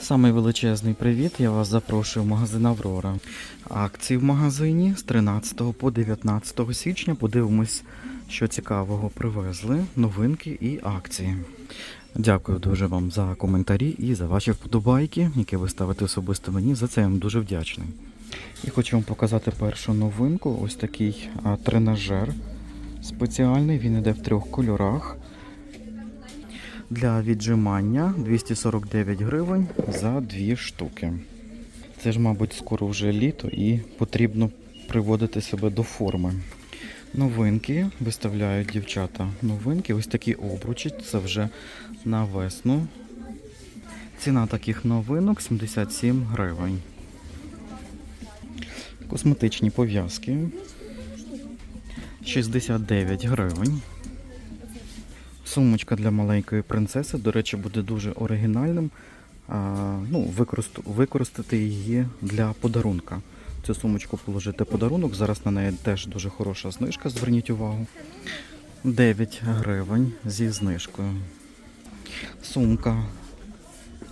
Самий величезний привіт. Я вас запрошую в магазин Аврора. Акції в магазині з 13 по 19 січня. Подивимось, що цікавого привезли, новинки і акції. Дякую дуже вам за коментарі і за ваші вподобайки, які ви ставите особисто мені. За це я вам дуже вдячний. І хочу вам показати першу новинку. Ось такий тренажер спеціальний. Він іде в трьох кольорах. Для віджимання 249 гривень за дві штуки. Це ж, мабуть, скоро вже літо і потрібно приводити себе до форми. Новинки виставляють дівчата. Новинки, ось такі обручі, це вже на весну. Ціна таких новинок 77 гривень. Косметичні пов'язки 69 гривень. Сумочка для маленької принцеси, до речі, буде дуже оригінальним. А, ну, використ- використати її для подарунка. Цю сумочку положити подарунок. Зараз на неї теж дуже хороша знижка, зверніть увагу. 9 гривень зі знижкою. Сумка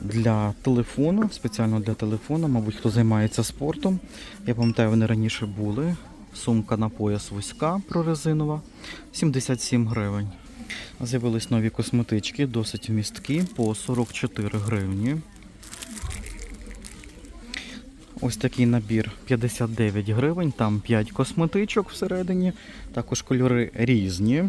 для телефону, спеціально для телефону, мабуть, хто займається спортом. Я пам'ятаю, вони раніше були. Сумка на пояс вузька прорезинова, 77 гривень. З'явились нові косметички, досить вмісткі, по 44 гривні. Ось такий набір 59 гривень, там 5 косметичок всередині, також кольори різні.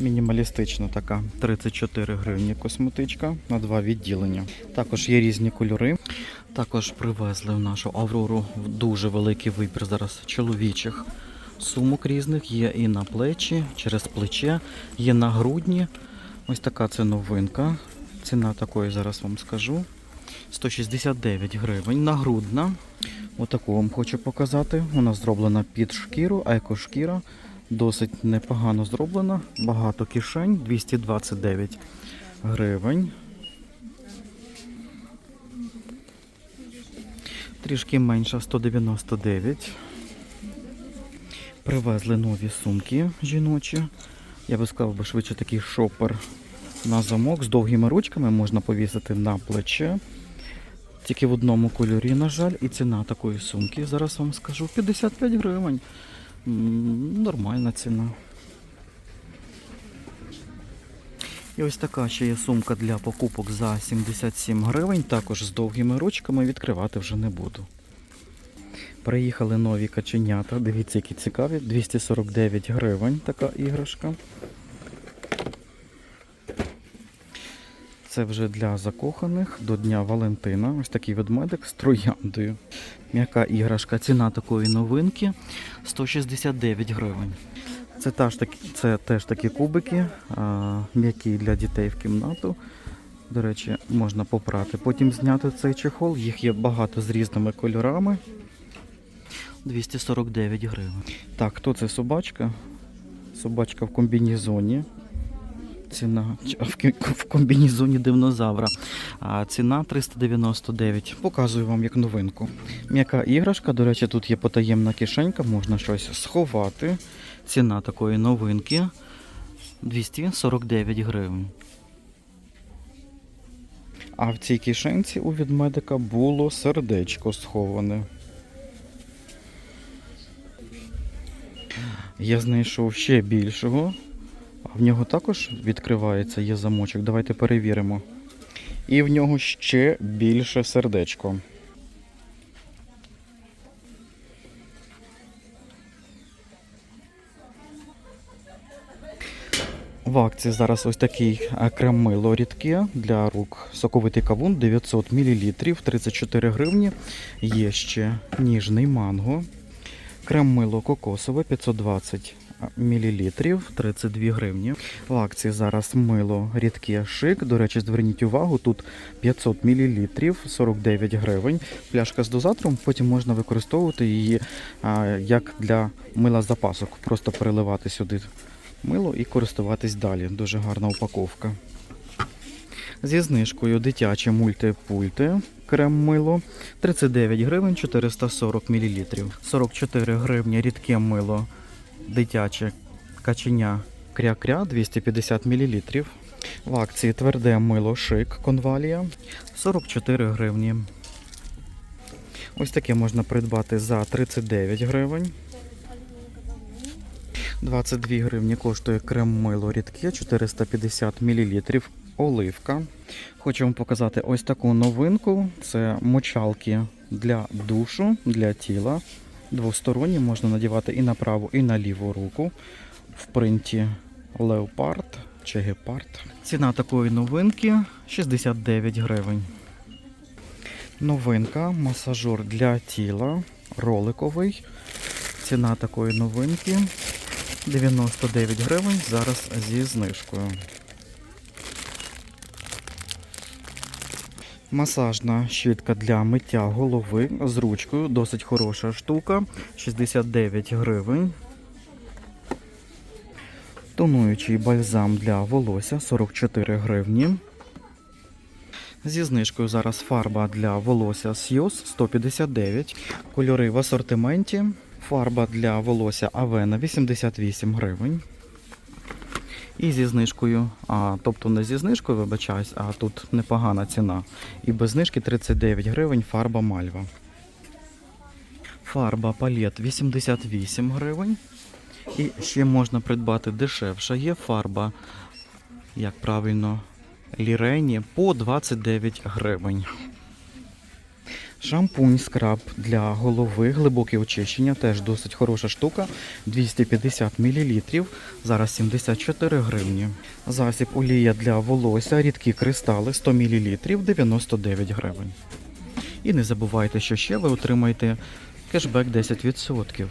Мінімалістична така 34 гривні косметичка на два відділення. Також є різні кольори. Також привезли в нашу Аврору дуже великий вибір зараз чоловічих сумок різних. Є і на плечі, через плече, є на грудні. Ось така це новинка. Ціна такої зараз вам скажу. 169 гривень. Нагрудна. Отаку вам хочу показати. Вона зроблена під шкіру, екошкіра. Досить непогано зроблена. Багато кишень, 229 гривень. Трішки менша 199. Привезли нові сумки жіночі. Я би сказав, би швидше такий шопер на замок з довгими ручками можна повісити на плече. Тільки в одному кольорі, на жаль, і ціна такої сумки, зараз вам скажу, 55 гривень. Нормальна ціна. І ось така ще є сумка для покупок за 77 гривень, також з довгими ручками, відкривати вже не буду. Приїхали нові каченята, дивіться, які цікаві, 249 гривень така іграшка. Це вже для закоханих до Дня Валентина. Ось такий ведмедик з трояндою. М'яка іграшка. Ціна такої новинки 169 гривень. Це, теж такі, це теж такі кубики, м'які для дітей в кімнату. До речі, можна попрати. Потім зняти цей чехол. Їх є багато з різними кольорами. 249 гривень. Так, хто це собачка? Собачка в комбінезоні. Ціна в комбінезоні динозавра. А ціна 399. Показую вам як новинку. М'яка іграшка, до речі, тут є потаємна кишенька, можна щось сховати. Ціна такої новинки 249 гривень. А в цій кишенці у відмедика було сердечко сховане. Я знайшов ще більшого. А в нього також відкривається, є замочок. Давайте перевіримо. І в нього ще більше сердечко. В акції зараз ось такий е, крем-мило рідке для рук. Соковитий кавун 900 мл, 34 гривні. Є ще ніжний манго. Крем-мило кокосове 520 мл, 32 гривні. В акції зараз мило рідке шик. До речі, зверніть увагу, тут 500 мл, 49 гривень. Пляшка з дозатором, потім можна використовувати її а, як для мила запасок. Просто переливати сюди мило і користуватись далі. Дуже гарна упаковка. Зі знижкою дитяче мультипульти крем-мило 39 гривень 440 мл. 44 гривні рідке мило дитяче каченя кря-кря 250 мл. В акції тверде мило шик конвалія 44 гривні. Ось таке можна придбати за 39 гривень. 22 гривні коштує крем мило рідке 450 мл. Оливка. Хочу вам показати ось таку новинку. Це мочалки для душу, для тіла. Двосторонні можна надівати і на праву, і на ліву руку. В принті леопард чи гепард. Ціна такої новинки 69 гривень. Новинка, масажер для тіла, роликовий. Ціна такої новинки 99 гривень зараз зі знижкою. Масажна щітка для миття голови з ручкою, досить хороша штука, 69 гривень. Тонуючий бальзам для волосся 44 гривні. Зі знижкою зараз фарба для волосся Сйоз 159. Кольори в асортименті. Фарба для волосся Авена 88 гривень. І зі знижкою, а, тобто не зі знижкою, вибачаюсь, а тут непогана ціна. І без знижки 39 гривень фарба Мальва. Фарба палет 88 гривень. І ще можна придбати дешевше. Є фарба, як правильно, лірені по 29 гривень. Шампунь скраб для голови, глибоке очищення, теж досить хороша штука. 250 мл, зараз 74 гривні. Засіб олія для волосся, рідкі кристали 100 мл, 99 гривень. І не забувайте, що ще ви отримаєте кешбек 10%.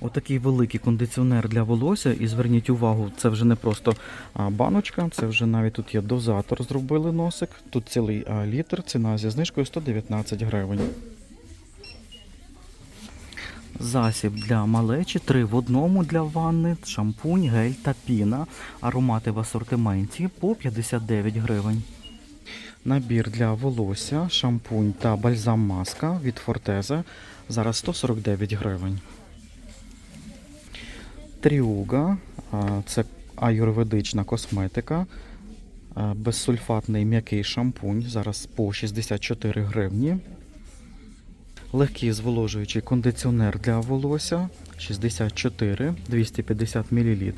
Отакий великий кондиціонер для волосся. І зверніть увагу, це вже не просто баночка, це вже навіть тут є дозатор, зробили носик. Тут цілий літр, ціна зі знижкою 119 гривень. Засіб для малечі, три в одному для ванни, шампунь, гель та піна. Аромати в асортименті по 59 гривень. Набір для волосся, шампунь та бальзам маска від Фортеза. Зараз 149 гривень. Тріуга це аюрведична косметика. Безсульфатний м'який шампунь. Зараз по 64 гривні. Легкий зволожуючий кондиціонер для волосся 64 250 мл.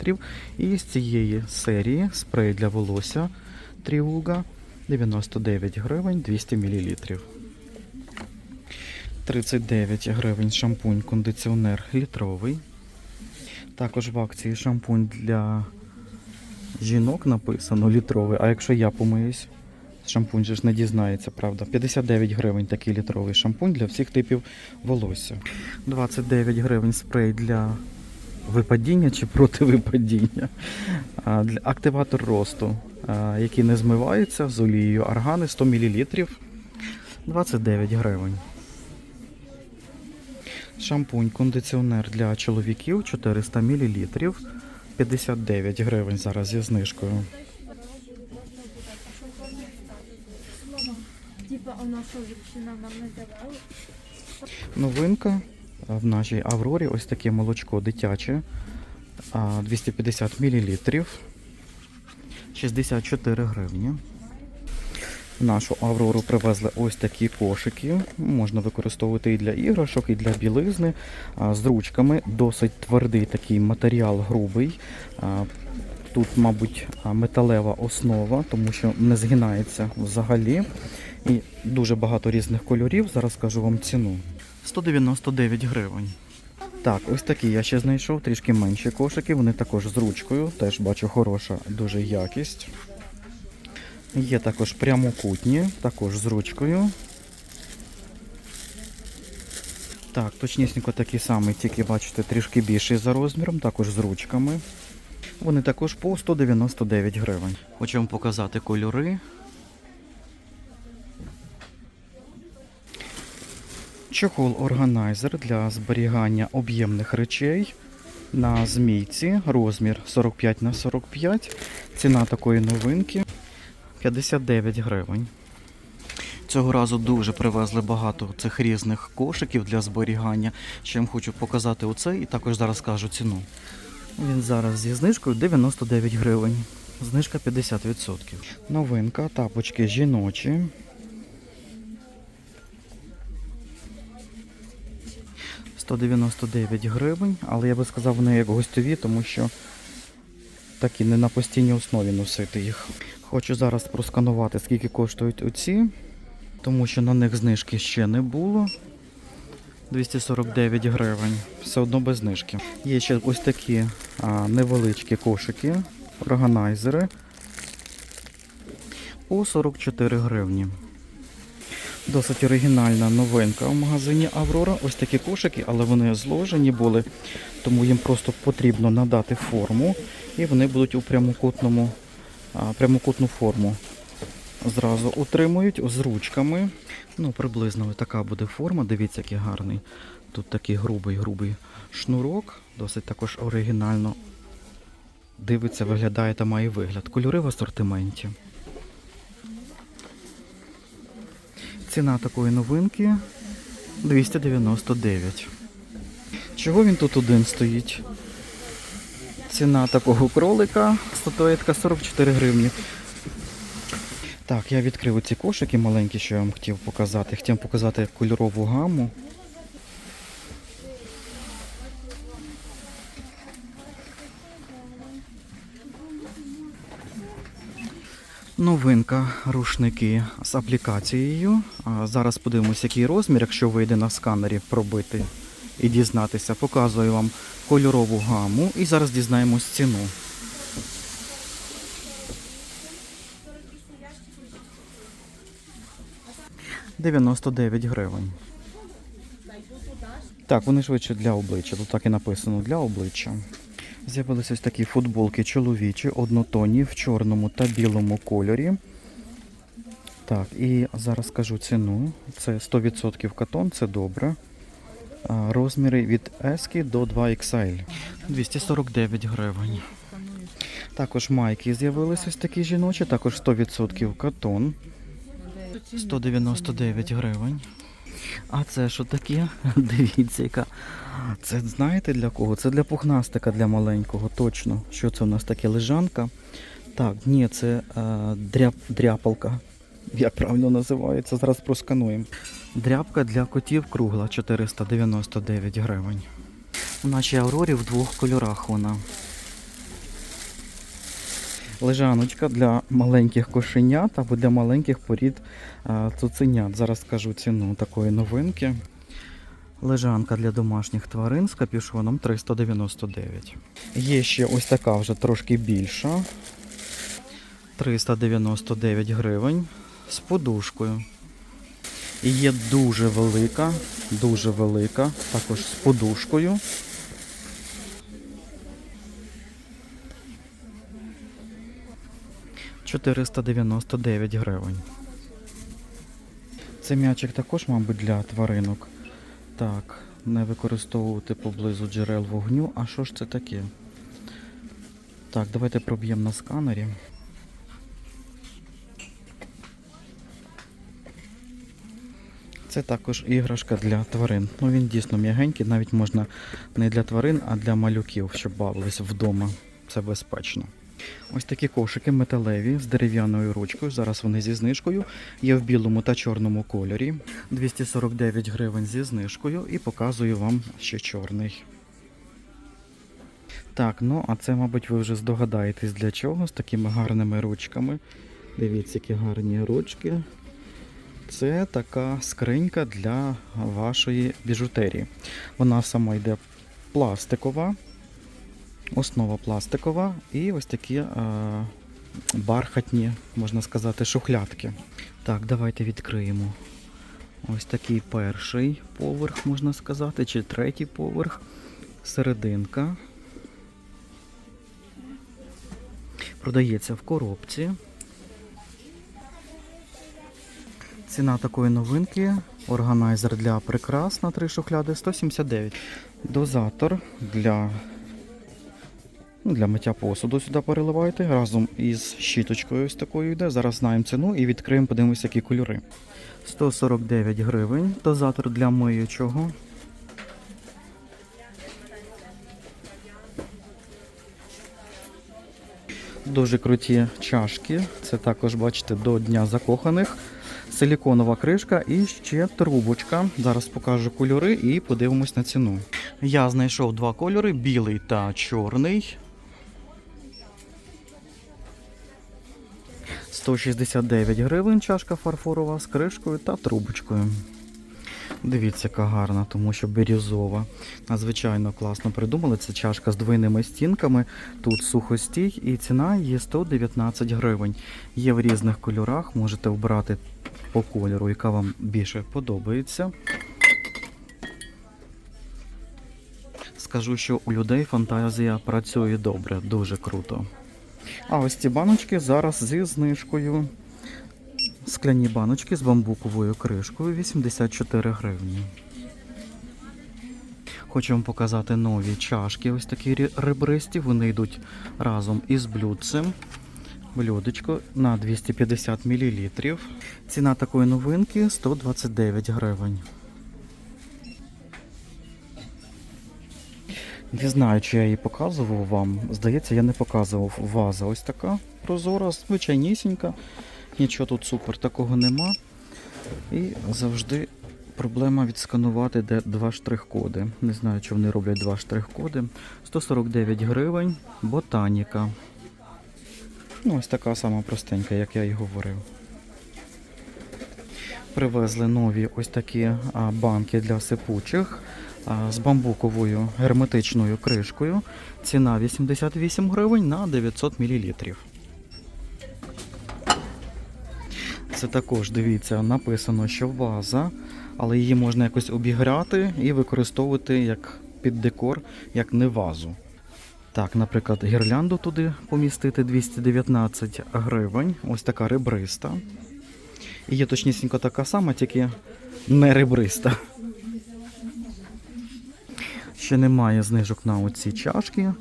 І з цієї серії спрей для волосся Тріуга 99 гривень 200 мл. 39 гривень шампунь кондиціонер літровий. Також в акції шампунь для жінок написано літровий. А якщо я помиюсь, шампунь же ж не дізнається, правда. 59 гривень такий літровий шампунь для всіх типів волосся. 29 гривень спрей для випадіння чи проти випадіння. А, Активатор росту, який не змивається з олією аргани 100 мл. 29 гривень. Шампунь, кондиціонер для чоловіків 400 мл. 59 гривень зараз зі знижкою. Новинка в нашій Аврорі ось таке молочко дитяче. 250 мл. 64 гривні. Нашу Аврору привезли ось такі кошики. Можна використовувати і для іграшок, і для білизни. З ручками. Досить твердий такий матеріал, грубий. Тут, мабуть, металева основа, тому що не згинається взагалі. І дуже багато різних кольорів. Зараз скажу вам ціну. 199 гривень. Так, ось такі я ще знайшов, трішки менші кошики. Вони також з ручкою. Теж бачу хороша дуже якість. Є також прямокутні, також з ручкою. Так, точнісінько такий самий, тільки бачите, трішки більший за розміром, також з ручками. Вони також по 199 гривень. Хочу вам показати кольори. Чохол органайзер для зберігання об'ємних речей на змійці, розмір 45 на 45. Ціна такої новинки 59 гривень. Цього разу дуже привезли багато цих різних кошиків для зберігання. Ще вам хочу показати оцей і також зараз скажу ціну. Він зараз зі знижкою 99 гривень. Знижка 50%. Новинка, тапочки жіночі. «199 гривень, але я би сказав, вони як гостьові, тому що такі не на постійній основі носити їх. Хочу зараз просканувати, скільки коштують оці, тому що на них знижки ще не було. 249 гривень. Все одно без знижки. Є ще ось такі а, невеличкі кошики, органайзери по 44 гривні. Досить оригінальна новинка в магазині Аврора. Ось такі кошики, але вони зложені були, тому їм просто потрібно надати форму, і вони будуть у прямокутному, прямокутну форму. Зразу утримують з ручками. Ну, приблизно така буде форма. Дивіться, який гарний. Тут такий грубий, грубий шнурок, досить також оригінально дивиться, виглядає та має вигляд. Кольори в асортименті. Ціна такої новинки 299. Чого він тут один стоїть? Ціна такого кролика статуетка 44 гривні. Так, я відкрив ці кошики маленькі, що я вам хотів показати. Хотів показати кольорову гаму. Новинка рушники з аплікацією. Зараз подивимось, який розмір, якщо вийде на сканері пробити і дізнатися. Показую вам кольорову гаму і зараз дізнаємось ціну. – 99 гривень. Так, вони швидше для обличчя. Тут так і написано для обличчя. З'явилися ось такі футболки чоловічі, однотонні в чорному та білому кольорі. Так, і зараз скажу ціну. Це 100% катон, це добре. Розміри від S до 2XL. 249 гривень. Також майки з'явилися ось такі жіночі, також 100% катон. 199 гривень. А це що таке? Дивіться, яка. Це знаєте для кого? Це для пухнастика, для маленького, точно. Що це у нас таке лежанка? Так, ні, це е, дряп, дряпалка. Як правильно називається? Зараз проскануємо. Дряпка для котів кругла 499 гривень. У нашій Аврорі в двох кольорах вона. Лежаночка для маленьких кошенят або для маленьких порід цуценят. Зараз скажу ціну такої новинки. Лежанка для домашніх тварин з капюшоном 399. Є ще ось така вже трошки більша. 399 гривень з подушкою. І є дуже велика, дуже велика, також з подушкою. – 499 гривень. Цей м'ячик також, мабуть, для тваринок. Так, не використовувати поблизу джерел вогню. А що ж це таке? Так, давайте проб'ємо на сканері. Це також іграшка для тварин. Ну він дійсно м'ягенький, навіть можна не для тварин, а для малюків, щоб бавились вдома. Це безпечно. Ось такі кошики металеві з дерев'яною ручкою. Зараз вони зі знижкою. Є в білому та чорному кольорі. 249 гривень зі знижкою і показую вам ще чорний. Так, ну а це, мабуть, ви вже здогадаєтесь для чого з такими гарними ручками. Дивіться, які гарні ручки. Це така скринька для вашої біжутерії. Вона сама йде пластикова, основа пластикова і ось такі е, бархатні, можна сказати, шухлядки. Так, давайте відкриємо. Ось такий перший поверх, можна сказати, чи третій поверх, серединка. Продається в коробці. Ціна такої новинки. Органайзер для прикрас на три шухляди 179. Дозатор для, ну, для миття посуду сюди переливайте. Разом із щіточкою ось такою йде. Зараз знаємо ціну і відкриємо, подивимося, які кольори. 149 гривень. Дозатор для миючого. Дуже круті чашки. Це також, бачите, до Дня закоханих. Силіконова кришка і ще трубочка. Зараз покажу кольори і подивимось на ціну. Я знайшов два кольори: білий та чорний. 169 гривень чашка фарфорова з кришкою та трубочкою. Дивіться, яка гарна, тому що бірюзова. Надзвичайно класно придумали. Це чашка з двойними стінками. Тут сухостій і ціна є 119 гривень. Є в різних кольорах, можете обрати по кольору, яка вам більше подобається. Скажу, що у людей фантазія працює добре, дуже круто. А ось ці баночки зараз зі знижкою. Скляні баночки з бамбуковою кришкою 84 гривні. Хочу вам показати нові чашки, ось такі ребристі. Вони йдуть разом із блюдцем. Блюдечко на 250 мл. Ціна такої новинки 129 гривень. Не знаю, чи я її показував вам. Здається, я не показував ваза. Ось така прозора, звичайнісінька. Нічого тут супер такого нема. І завжди проблема відсканувати де два штрих-коди. Не знаю, чи вони роблять два штрих-коди. 149 гривень, ботаніка. Ну, ось така сама простенька, як я і говорив. Привезли нові ось такі банки для сипучих з бамбуковою герметичною кришкою. Ціна 88 гривень на 900 мл. Це також, дивіться, написано, що ваза, але її можна якось обіграти і використовувати як під декор, як не вазу. Так, наприклад, гірлянду туди помістити 219 гривень. Ось така ребриста. І є точнісінько така сама, тільки не ребриста. Ще немає знижок на оці чашки.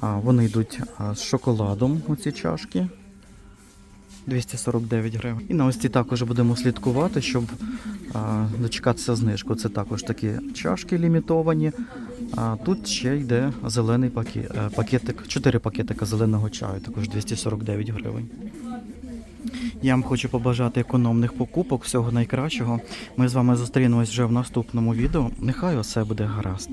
Вони йдуть з шоколадом, оці чашки. 249 гривень. І на ось ці також будемо слідкувати, щоб а, дочекатися знижку. Це також такі чашки лімітовані. А тут ще йде зелений пакет, пакетик, 4 пакетика зеленого чаю, також 249 гривень. Я вам хочу побажати економних покупок, всього найкращого. Ми з вами зустрінемось вже в наступному відео. Нехай усе буде гаразд.